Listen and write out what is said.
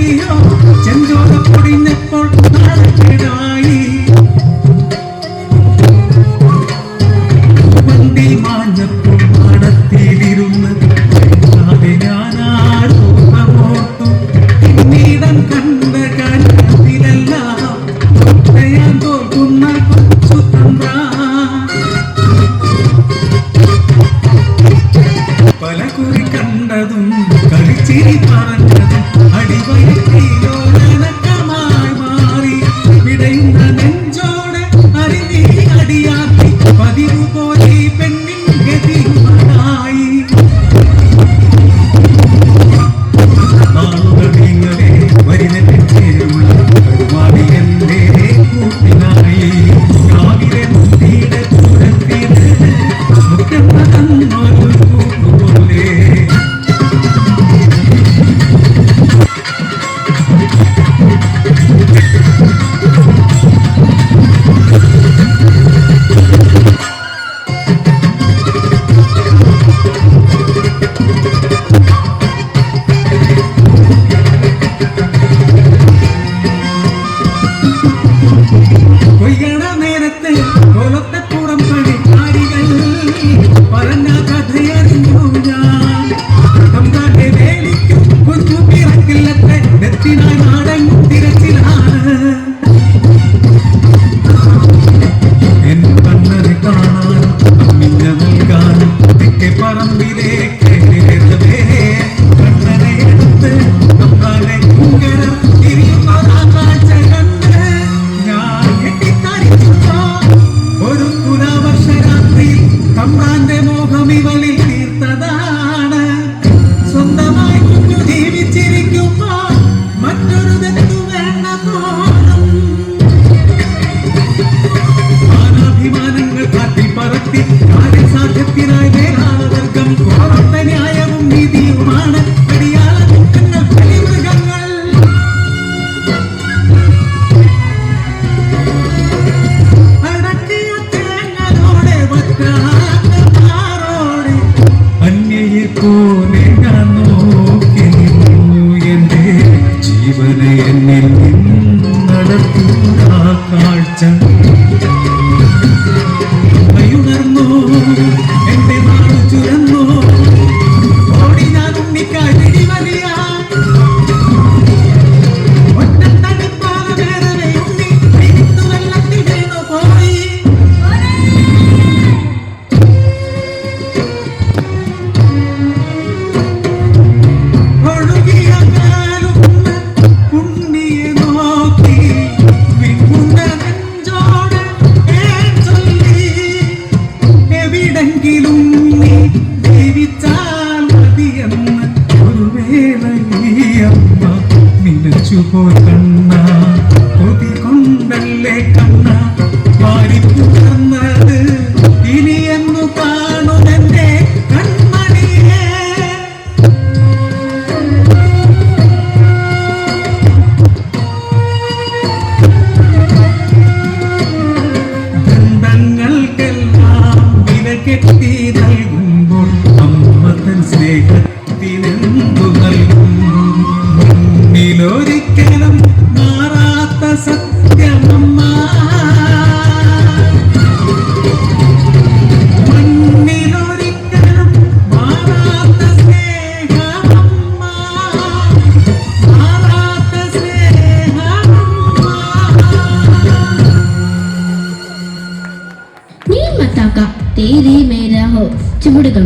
കൊണ്ടയ്യോ ചെഞ്ചോര പൊടിഞ്ഞപ്പോൾ சிரிப்பானது அடிவயிற்றிலும் பறந்த கதை Captain. దేవ నిలుచుపోకన్నా కొతి కొండల్లే కన్నా వారి కన్నా കൂടുകൾ